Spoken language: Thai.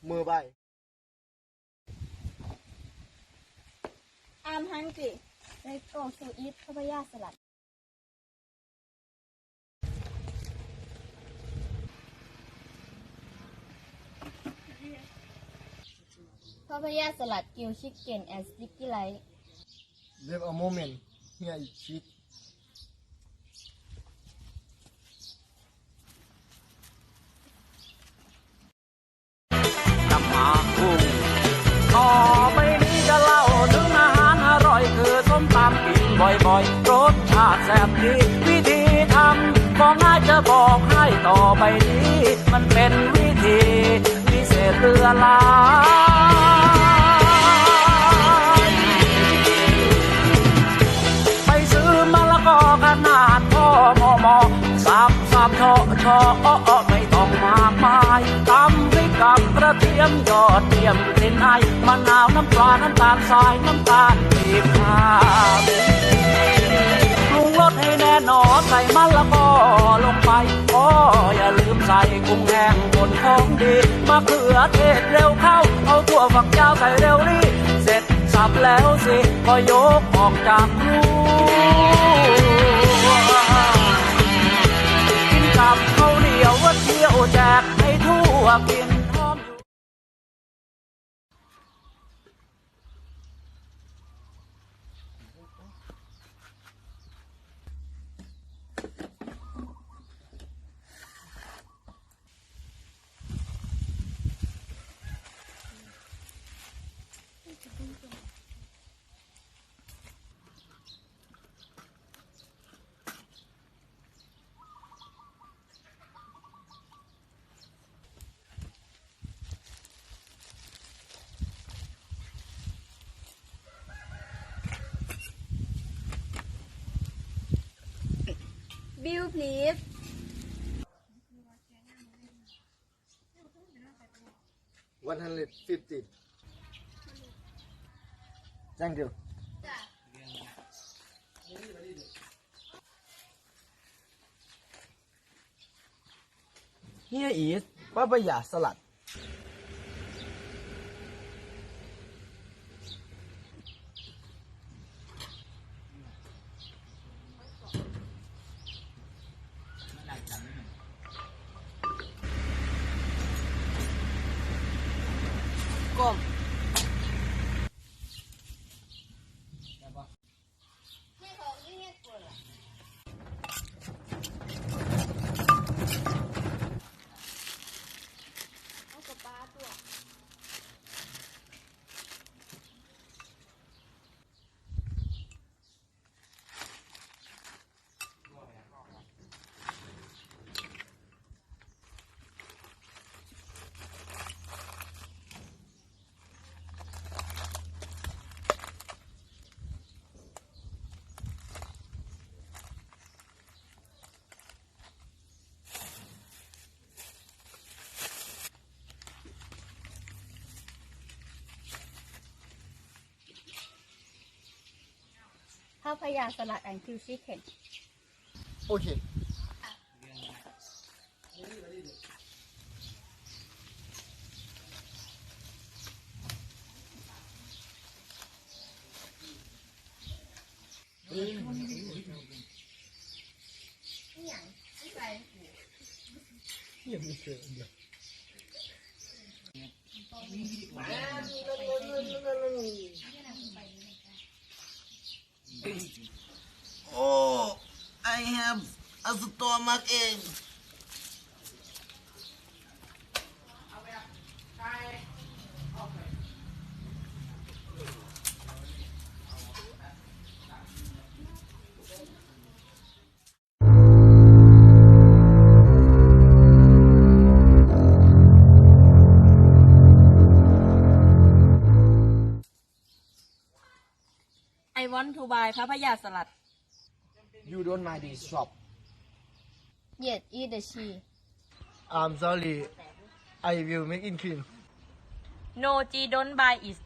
customer buy I'm hungry Let's go to eat ข้าวพยาสลัด ข้าวพยาสลัดกิวชิคเก้นแอนด์สติ๊กกี้ไลท์ Wait a moment here is cheese ำกินบ่อยๆรสชาติแซ่บดีวิธีทำก็ง่ายจะบอกให้ต่อไปนี้ มันเป็นวิธีพิเศษเรือลา กกับกระเทียมยอดเทียมกลิ่นไอมะนาวน้ำปลาน้ำตาลทรายน้ำตาลปีบข้าวปรุงรสให้แน่นอนใส่มะละกอลงไปอ้ออย่าลืมใส่กุ้งแห้งบนของดีมะเขือเทศเร็วเข้า เอาถั่วฝักยาวใส่เร็วรีเสร็จสับแล้วสิก็ยกออกจากครัวกินกับข้าวเหนียวว่าเที่ยวแจกให้ทั่วกินพร้อมอยู่ บิล please 150 Thank you เฮียอีสป้าปยาสลัด ก้าวพยาสลัดแอนด์คิวชิคเก้นโอเคโอ้ I have a stomach ache ไอ วอนทูบา ยข้าวพยาสลัด You don't mind this shop Yes eat the cheese I'm sorry I will make it clean No G don't buy it